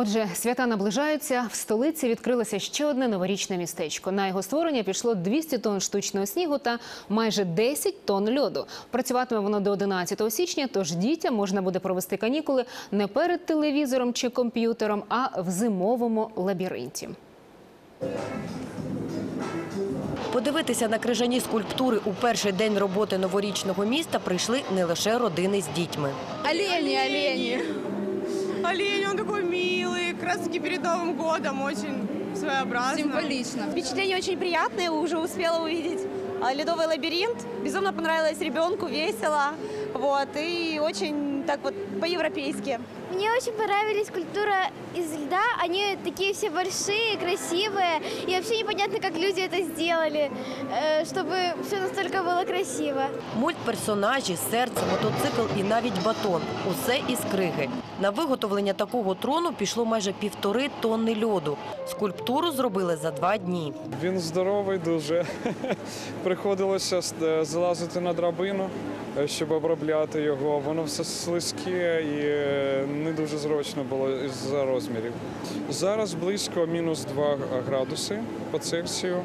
Отже, свята наближаються. В столиці відкрилося ще одне новорічне містечко. На його створення пішло 200 тонн штучного снігу та майже 10 тонн льоду. Працюватиме воно до 11 січня, тож дітям можна буде провести канікули не перед телевізором чи комп'ютером, а в зимовому лабіринті. Подивитися на крижані скульптури у перший день роботи новорічного міста прийшли не лише родини з дітьми. Олени, олени Олень, он такой милый, как раз таки перед Новым годом, очень своеобразно. Символично. Впечатление очень приятное, уже успела увидеть а, ледовый лабиринт. Безумно понравилось ребенку, весело. Вот, и очень так вот по-европейски. Мне очень понравились скульптура из льда. Они такие все большие, красивые. И вообще непонятно, как люди это сделали, э, чтобы все настолько было красиво. Мультперсонажі, серце, мотоцикл і навіть батон – усе із криги. На виготовлення такого трону пішло майже півтори тонни льоду. Скульптуру зробили за два дні. Він здоровий дуже. Приходилося е, залазити на драбину, е, щоб обробляти його. Воно все слизьке і е, не дуже зручно було із-за розмірів. Зараз близько мінус 2 градуси по Цельсію.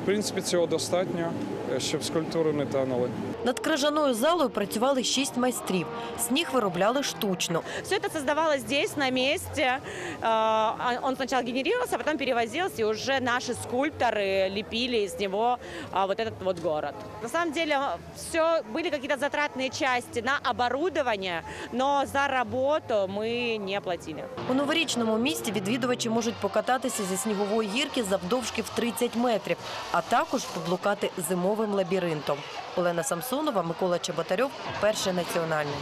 Е, В принципі, цього достатньо, е, щоб скульптури не танули. Над крижаною залою працювали шість майстрів. Сніг виробляли штучно. Все это создавалось здесь, на месте. А, Он сначала генерировался, а потом перевозился, и уже наши скульпторы лепили из него а, вот этот вот город. На самом деле, все были какие-то затратные части на оборудование, но за работу мы не платили. У новорічному місті відвідувачі можуть покататися зі снігової гірки завдовжки в 30 метрів, а також поблукати зимовим лабіринтом. Олена Самсонова, Микола Чеботарьов, перший національний.